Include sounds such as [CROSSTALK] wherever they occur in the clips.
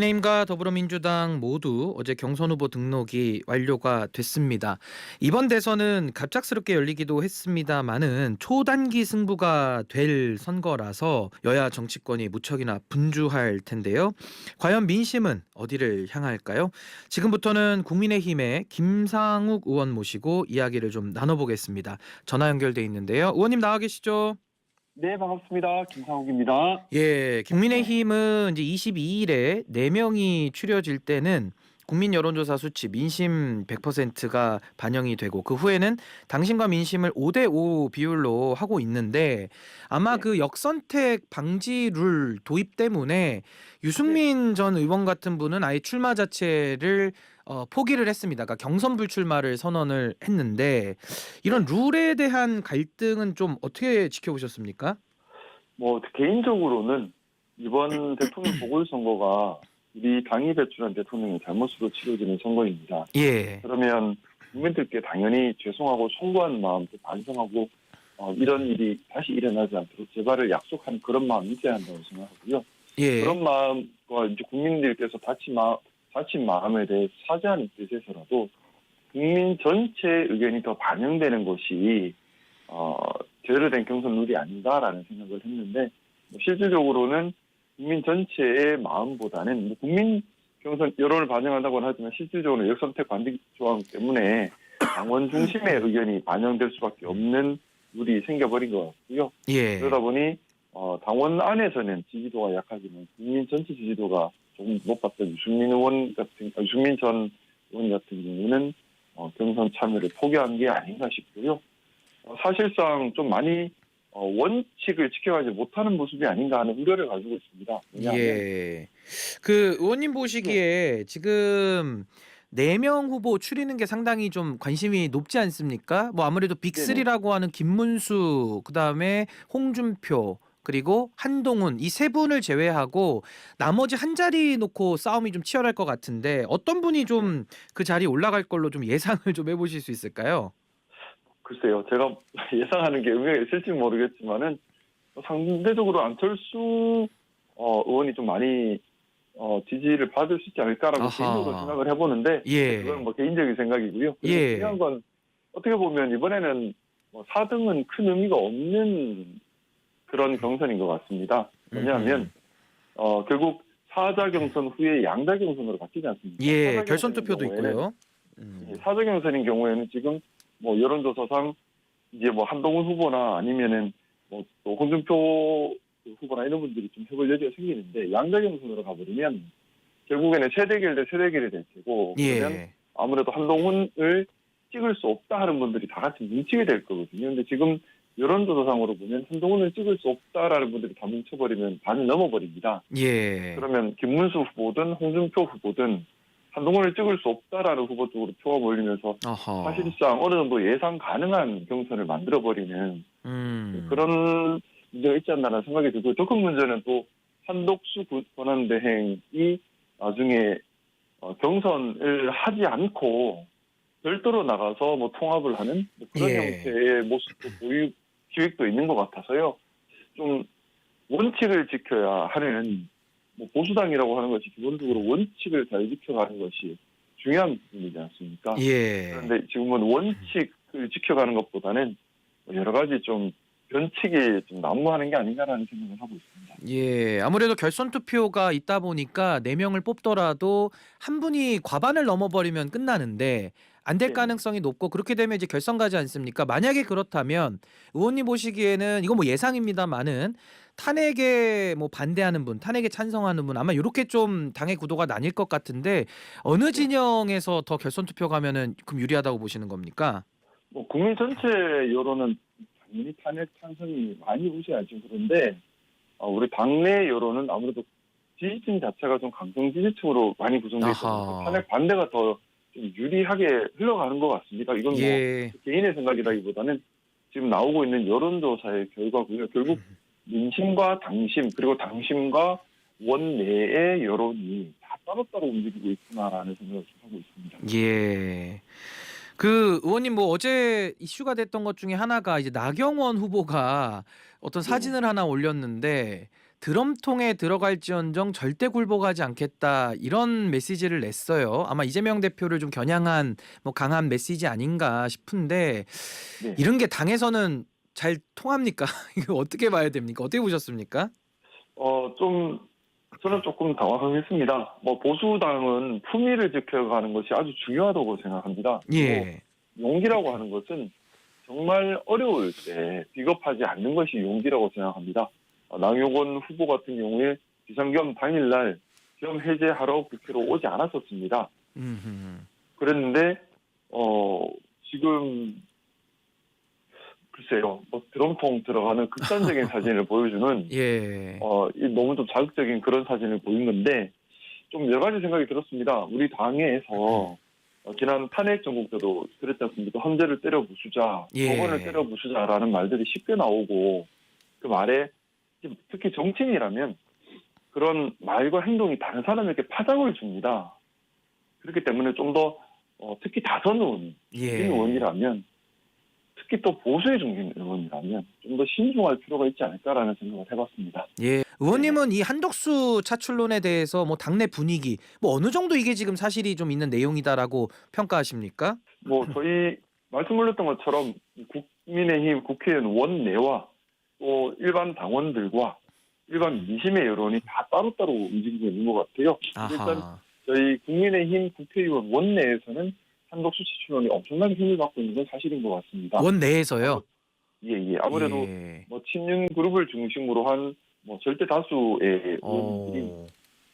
국민의힘과 더불어민주당 모두 어제 경선 후보 등록이 완료가 됐습니다. 이번 대선은 갑작스럽게 열리기도 했습니다만은 초단기 승부가 될 선거라서 여야 정치권이 무척이나 분주할 텐데요. 과연 민심은 어디를 향할까요? 지금부터는 국민의힘의 김상욱 의원 모시고 이야기를 좀 나눠보겠습니다. 전화 연결돼 있는데요. 의원님 나와 계시죠? 네, 반갑습니다. 김상욱입니다. 예, 국민의힘은 이제 22일에 4명이 추려질 때는 국민 여론조사 수치 민심 100%가 반영이 되고 그 후에는 당신과 민심을 5대 5 비율로 하고 있는데 아마 네. 그 역선택 방지 룰 도입 때문에 유승민 전 의원 같은 분은 아예 출마 자체를 어, 포기를 했습니다. 그러니까 경선 불출마를 선언을 했는데 이런 룰에 대한 갈등은 좀 어떻게 지켜보셨습니까? 뭐 개인적으로는 이번 대통령 보궐선거가 우리 당이 배출한 대통령의 잘못으로 치러지는 선거입니다. 예. 그러면 국민들께 당연히 죄송하고 송구한 마음 또 반성하고 어, 이런 일이 다시 일어나지 않도록 재발을 약속하는 그런 마음이 있어야 한다고 생각하고요. 예. 그런 마음과 이제 국민들께서 다친 마 다친 마음에 대해 사죄하는 뜻에서라도 국민 전체의 의견이 더 반영되는 것이 어, 제대로 된 경선 룰이 아닌가라는 생각을 했는데 뭐 실질적으로는 국민 전체의 마음보다는 뭐 국민 경선 여론을 반영한다고는 하지만 실질적으로 역선택 관리 조항 때문에 당원 중심의 의견이 반영될 수밖에 없는 룰이 생겨버린 것 같고요. 예. 그러다 보니 어, 당원 안에서는 지지도가 약하지만 국민 전체 지지도가 조금 높았던 유승민 의원 같은 아, 유승민 전 의원 같은 경우는 어, 경선 참여를 포기한 게 아닌가 싶고요. 어, 사실상 좀 많이 어, 원칙을 지켜가지 못하는 모습이 아닌가 하는 우려를 가지고 있습니다. 왜냐하면 예. 그 의원님 보시기에 지금 네 명 후보 추리는 게 상당히 좀 관심이 높지 않습니까? 뭐 아무래도 빅3라고 하는 김문수, 그다음에 홍준표, 그리고 한동훈 이 세 분을 제외하고 나머지 한 자리 놓고 싸움이 좀 치열할 것 같은데 어떤 분이 좀 그 자리에 올라갈 걸로 좀 예상을 좀 해보실 수 있을까요? 글쎄요, 제가 [LAUGHS] 예상하는 게 의미가 있을지 모르겠지만은 상대적으로 안철수 어, 의원이 좀 많이 어, 지지를 받을 수 있지 않을까라고 아하. 개인적으로 생각을 해보는데 예. 그건 뭐 개인적인 생각이고요. 예. 중요한 건 어떻게 보면 이번에는 뭐 4등은 큰 의미가 없는 그런 경선인 것 같습니다. 왜냐하면 음. 어, 결국 사자 경선 후에 양자 경선으로 바뀌지 않습니까? 예, 결선 투표도 있고요. 음. 예, 사자 경선인 경우에는 지금 뭐 여론조사상 이제 뭐 한동훈 후보나 아니면은 뭐 또 홍준표 후보나 이런 분들이 좀 해볼 여지가 생기는데 양자 경선으로 가버리면 결국에는 세대결 대 세대결이 될 테고 그러면 예. 아무래도 한동훈을 찍을 수 없다 하는 분들이 다 같이 뭉치게 될 거거든요. 근데 지금 여론조사상으로 보면 한동훈을 찍을 수 없다라는 분들이 다 뭉쳐버리면 반이 넘어버립니다. 예. 그러면 김문수 후보든 홍준표 후보든 한동훈을 찍을 수 없다라는 후보 쪽으로 표가 몰리면서 어허. 사실상 어느 정도 예상 가능한 경선을 만들어버리는 음. 그런 문제가 있지 않나라는 생각이 들고 더큰 문제는 또 한독수 구- 권한대행이 나중에 어, 경선을 하지 않고 별도로 나가서 뭐 통합을 하는 뭐 그런 예. 형태의 모습도 보유 기획도 있는 것 같아서요. 좀 원칙을 지켜야 하는 뭐 보수당이라고 하는 것이 기본적으로 원칙을 잘 지켜가는 것이 중요한 부분이지 않습니까? 예. 그런데 지금은 원칙을 지켜가는 것보다는 여러 가지 좀 변칙이 좀 난무하는 게 아닌가라는 생각을 하고 있습니다. 예, 아무래도 결선 투표가 있다 보니까 네 명을 뽑더라도 한 분이 과반을 넘어버리면 끝나는데 안 될 네. 가능성이 높고 그렇게 되면 이제 결선 가지 않습니까? 만약에 그렇다면 의원님 보시기에는 이건 뭐 예상입니다만은 탄핵에 뭐 반대하는 분, 탄핵에 찬성하는 분 아마 이렇게 좀 당의 구도가 나뉠 것 같은데 어느 진영에서 더 결선 투표 가면은 그럼 유리하다고 보시는 겁니까? 뭐 국민 전체 여론은 당연히 탄핵 찬성이 많이 우세하죠. 그런데 어, 우리 당내 여론은 아무래도 지지층 자체가 좀 강성 지지층으로 많이 구성되어. 있어서 탄핵 반대가 더좀 유리하게 흘러가는 것 같습니다. 이건 뭐 예. 개인의 생각이라기보다는 지금 나오고 있는 여론조사의 결과고요. 결국 민심과 당심 그리고 당심과 원내의 여론이 다 따로따로 움직이고 있구나라는 생각을 좀 하고 있습니다. 예. 그 의원님 뭐 어제 이슈가 됐던 것 중에 하나가 이제 나경원 후보가 어떤 네. 사진을 하나 올렸는데 드럼통에 들어갈지언정 절대 굴복하지 않겠다 이런 메시지를 냈어요. 아마 이재명 대표를 좀 겨냥한 뭐 강한 메시지 아닌가 싶은데 네. 이런 게 당에서는 잘 통합니까? [LAUGHS] 이거 어떻게 봐야 됩니까? 어떻게 보셨습니까? 어, 좀, 저는 조금 당황했습니다. 뭐, 보수당은 품위를 지켜가는 것이 아주 중요하다고 생각합니다. 예. 뭐 용기라고 하는 것은 정말 어려울 때 비겁하지 않는 것이 용기라고 생각합니다. 어, 나경원 후보 같은 경우에 비상겸 당일날 겸 해제하러 국회로 오지 않았었습니다. 음흠. 그랬는데, 어, 지금, 글쎄요, 뭐 드럼통 들어가는 극단적인 [LAUGHS] 사진을 보여주는 예. 어, 이 너무 좀 자극적인 그런 사진을 보인 건데, 좀 여러 가지 생각이 들었습니다. 우리 당에서, 어, 지난 탄핵 정국 때도 그랬지 않습니까? 헌재를 때려 부수자, 예. 법원을 때려 부수자라는 말들이 쉽게 나오고, 그 말에, 특히 정치인이라면, 그런 말과 행동이 다른 사람에게 파장을 줍니다. 그렇기 때문에 좀 더, 어, 특히 다선 의원, 예. 의원이라면, 특히 또 보수의 중진 의원이라면, 좀 더 신중할 필요가 있지 않을까라는 생각을 해봤습니다. 예. 의원님은 이 한덕수 차출론에 대해서 뭐 당내 분위기 뭐 어느 정도 이게 지금 사실이 좀 있는 내용이다라고 평가하십니까? 뭐 저희 말씀드렸던 것처럼 국민의힘 국회의원 원내와 또 일반 당원들과 일반 민심의 여론이 다 따로따로 움직이고 있는 것 같아요. 일단 아하. 저희 국민의힘 국회의원 원내에서는 한덕수 최출원이 엄청나게 힘을 받고 있는 건 사실인 것 같습니다. 원 내에서요. 예, 예. 아무래도 예. 뭐 친윤 그룹을 중심으로 한 뭐 절대 다수의 의원들이 어.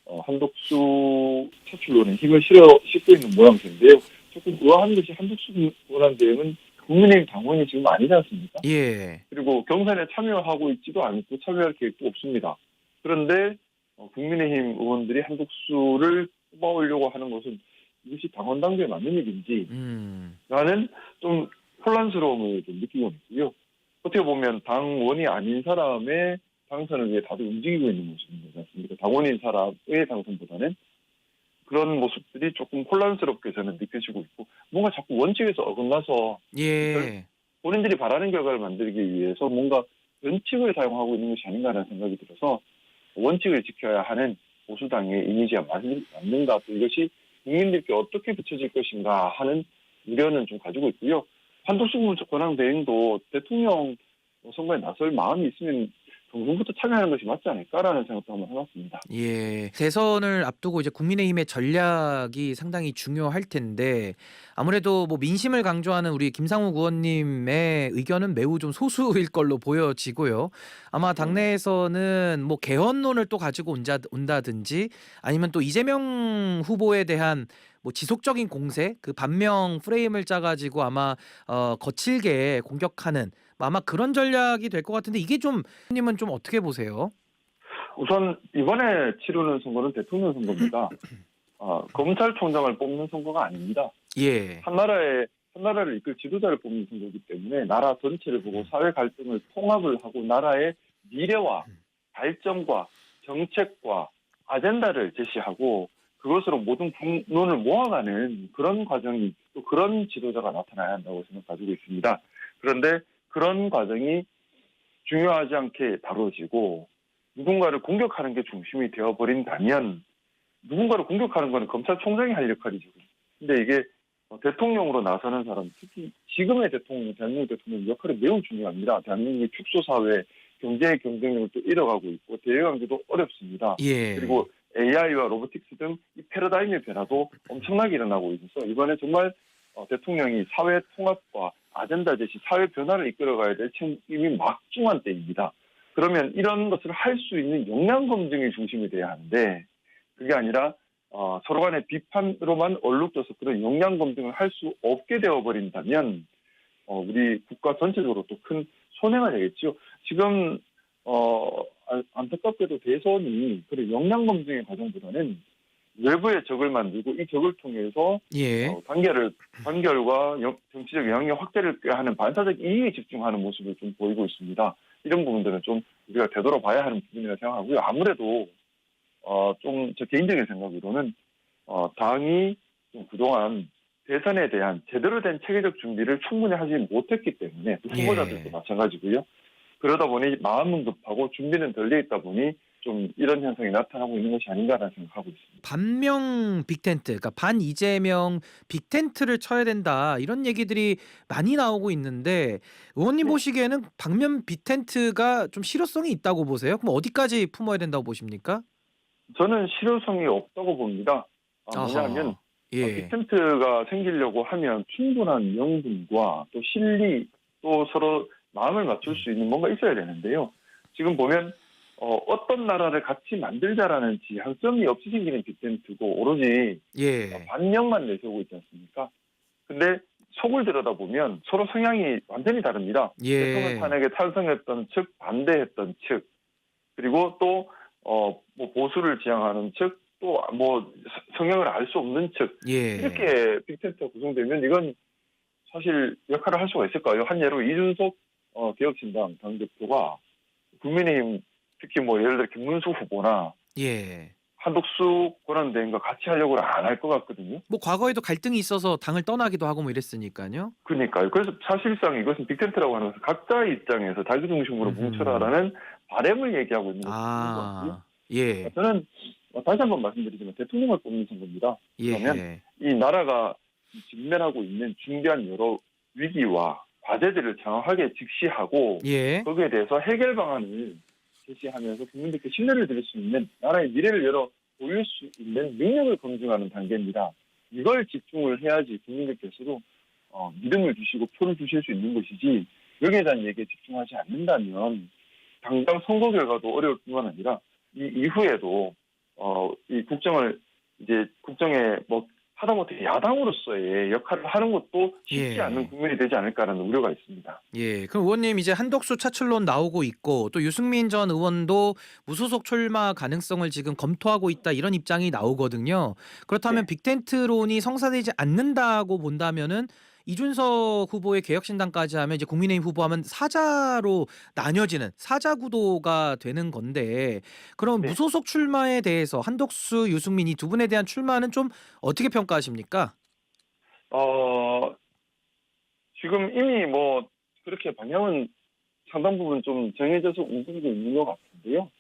어, 한덕수 차출론에 힘을 실어 싣고 있는 모양새인데요. 조금 의아한 것이 한덕수 원한 대행은 국민의힘 당원이 지금 아니지 않습니까? 예. 그리고 경선에 참여하고 있지도 않고 참여할 계획도 없습니다. 그런데 어, 국민의힘 의원들이 한덕수를 뽑아오려고 하는 것은 이것이 당원 당규에 맞는 일인지 음. 라는 좀 혼란스러움을 좀 느끼고 있고요. 어떻게 보면 당원이 아닌 사람의 당선을 위해 다들 움직이고 있는 모습인 거지 않습니까? 당원인 사람의 당선보다는 그런 모습들이 조금 혼란스럽게 저는 느껴지고 있고 뭔가 자꾸 원칙에서 어긋나서 예. 본인들이 바라는 결과를 만들기 위해서 뭔가 원칙을 사용하고 있는 것이 아닌가라는 생각이 들어서 원칙을 지켜야 하는 보수당의 이미지가 맞는, 맞는가 또 이것이 국민들께 어떻게 비춰질 것인가 하는 우려는 좀 가지고 있고요. 한덕수 권한 대행도 대통령 선거에 나설 마음이 있으면 정부부터 참여하는 것이 맞지 않을까라는 생각도 한번 해봤습니다. 예. 대선을 앞두고 이제 국민의힘의 전략이 상당히 중요할 텐데 아무래도 뭐 민심을 강조하는 우리 김상욱 의원님의 의견은 매우 좀 소수일 걸로 보여지고요. 아마 당내에서는 뭐 개헌론을 또 가지고 온자, 온다든지 아니면 또 이재명 후보에 대한 뭐 지속적인 공세, 그 반명 프레임을 짜가지고 아마 어, 거칠게 공격하는 뭐 아마 그런 전략이 될 것 같은데 이게 좀 님은 좀 어떻게 보세요? 우선 이번에 치르는 선거는 대통령 선거입니다. 아, 검찰총장을 뽑는 선거가 아닙니다. 예. 한 나라의 한 나라를 이끌 지도자를 뽑는 선거이기 때문에 나라 전체를 보고 사회 갈등을 통합을 하고 나라의 미래와 발전과 정책과 아젠다를 제시하고 그것으로 모든 국론을 모아가는 그런 과정이 또 그런 지도자가 나타나야 한다고 생각 가지고 있습니다. 그런데 그런 과정이 중요하지 않게 다뤄지고 누군가를 공격하는 게 중심이 되어버린다면 누군가를 공격하는 거는 검찰총장이 할 역할이죠. 근데 이게 어, 대통령으로 나서는 사람, 특히 지금의 대통령, 대한민국 대통령 역할이 매우 중요합니다. 대한민국의 축소사회, 경제의 경쟁력을 또 잃어가고 있고, 대외관계도 어렵습니다. 예. 그리고 AI와 로보틱스 등 이 패러다임의 변화도 엄청나게 일어나고 있어서 이번에 정말 어, 대통령이 사회 통합과 아젠다 제시, 사회 변화를 이끌어가야 될 책임이 막중한 때입니다. 그러면 이런 것을 할 수 있는 역량 검증이 중심이 돼야 하는데 그게 아니라 어, 서로 간의 비판으로만 얼룩져서 그런 역량 검증을 할 수 없게 되어버린다면 어, 우리 국가 전체적으로 또 큰 손해가 되겠죠. 지금 어, 안- 안타깝게도 대선이 그런 역량 검증의 과정보다는 외부의 적을 만들고 이 적을 통해서 예. 어, 단결을 단결과 영- 정치적 영향력 확대를 꾀하는 반사적 이익에 집중하는 모습을 좀 보이고 있습니다. 이런 부분들은 좀 우리가 되돌아봐야 하는 부분이라 생각하고요. 아무래도 어, 좀 저 개인적인 생각으로는 어, 당이 좀 그동안 대선에 대한 제대로 된 체계적 준비를 충분히 하지 못했기 때문에 또 후보자들도 예. 마찬가지고요. 그러다 보니 마음은 급하고 준비는 덜 돼 있다 보니 좀 이런 현상이 나타나고 있는 것이 아닌가라는 생각하고 있습니다. 반명 빅텐트, 그러니까 반 이재명 빅텐트를 쳐야 된다 이런 얘기들이 많이 나오고 있는데 의원님 네. 보시기에는 방면 빅텐트가 좀 실효성이 있다고 보세요? 그럼 어디까지 품어야 된다고 보십니까? 저는 실효성이 없다고 봅니다. 아, 왜냐하면 예, 빅텐트가 생기려고 하면 충분한 명분과 또 실리 또 서로 마음을 맞출 수 있는 뭔가 있어야 되는데요. 지금 보면 어, 떤 나라를 같이 만들자라는 지향점이 없이 생기는 빅텐트고 오로지 예, 반영만 내세우고 있지 않습니까? 근데 속을 들여다보면 서로 성향이 완전히 다릅니다. 대통령 예, 탄핵에 찬성했던 측, 반대했던 측, 그리고 또, 어, 뭐 보수를 지향하는 측, 또 뭐 성향을 알 수 없는 측, 예, 이렇게 빅텐트가 구성되면 이건 사실 역할을 할 수가 있을까요? 한 예로 이준석 어, 개혁신당 당대표가 국민의힘 특히 뭐 예를 들어 김문수 후보나 예. 한독수 권한대행과 같이 하려고는 안할 것 같거든요. 뭐 과거에도 갈등이 있어서 당을 떠나기도 하고 뭐 이랬으니까요. 그러니까요. 그래서 사실상 이것은 빅텐트라고 하는 것은 각자의 입장에서 자기 중심으로 음흠. 뭉쳐라라는 바램을 얘기하고 있는. 아, 예, 저는 어, 다시 한번 말씀드리지만 대통령을 뽑는 선거입니다. 예, 그러면 이 나라가 직면하고 있는 중대한 여러 위기와 과제들을 정확하게 직시하고 예, 거기에 대해서 해결 방안을 제시하면서 국민들께 신뢰를 드릴 수 있는 나라의 미래를 열어 보일 수 있는 능력을 검증하는 단계입니다. 이걸 집중을 해야지 국민들께서도 어, 믿음을 주시고 표를 주실 수 있는 것이지 여기에 대한 얘기에 집중하지 않는다면 당장 선거 결과도 어려울 뿐만 아니라 이 이후에도 어, 이 국정을 이제 국정에 뭐 하다못해 야당으로서의 역할을 하는 것도 쉽지 예. 않은 국면이 되지 않을까라는 우려가 있습니다. 예. 그럼 의원님 이제 한덕수 차출론 나오고 있고 또 유승민 전 의원도 무소속 출마 가능성을 지금 검토하고 있다 이런 입장이 나오거든요. 그렇다면 네. 빅텐트론이 성사되지 않는다고 본다면은 이준석 후보의 개혁신당까지 하면 이제 국민의힘 후보하면 사자로 나뉘어지는 사자 구도가 되는 건데 그럼 네. 무소속 출마에 대해서 한덕수, 유승민 이 두 분에 대한 출마는 좀 어떻게 평가하십니까? 어, 지금 이미 뭐 그렇게 방향은 상당 부분 좀 정해져서 움직이고 있는 것 같은데요.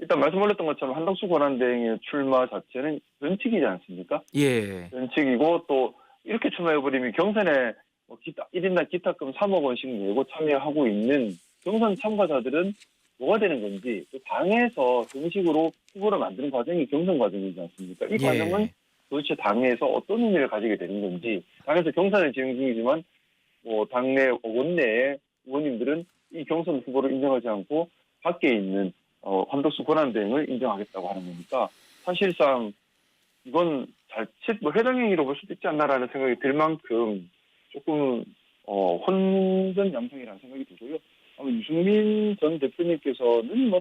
일단 말씀 올렸던 것처럼 한덕수 권한대행의 출마 자체는 변칙이지 않습니까? 예. 변칙이고 또 이렇게 출마해버리면 경선에 뭐 기타, 1인당 기타금 3억 원씩 내고 참여하고 있는 경선 참가자들은 뭐가 되는 건지 또 당에서 정식으로 후보를 만드는 과정이 경선 과정이지 않습니까? 이 과정은 예. 도대체 당에서 어떤 의미를 가지게 되는 건지 당에서 경선을 진행 중이지만 뭐 당내 원내의 의원님들은 이 경선 후보를 인정하지 않고 밖에 있는 어, 한덕수 권한대행을 인정하겠다고 하는 거니까 사실상 이건 자칫 뭐 해당 행위로 볼 수도 있지 않나라는 생각이 들 만큼 조금 어, 혼전 양상이라는 생각이 들고요. 아마 유승민 전 대표님께서는 뭐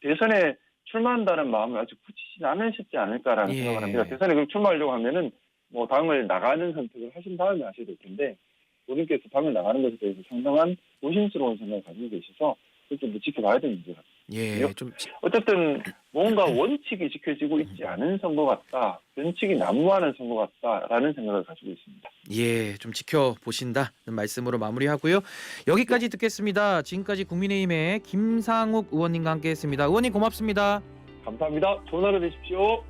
대선에 출마한다는 마음을 아직 굳히진 않으셨지 않을까라는 예. 생각을 합니다. 대선에 그럼 출마하려고 하면은 뭐 당을 나가는 선택을 하신 다음에 하셔야 될 텐데 본인께서 당을 나가는 것에 대해서 상당한 조심스러운 생각을 가지고 계셔서 그좀 더 지켜봐야 되는 문제 같아요. 예. 요- 좀 지- 어쨌든 뭔가 원칙이 지켜지고 있지 않은 선거 같다, 변칙이 난무하는 선거 같다라는 생각을 가지고 있습니다. 예, 좀 지켜보신다는 말씀으로 마무리하고요. 여기까지 듣겠습니다. 지금까지 국민의힘의 김상욱 의원님과 함께했습니다. 의원님 고맙습니다. 감사합니다. 좋은 하루 되십시오.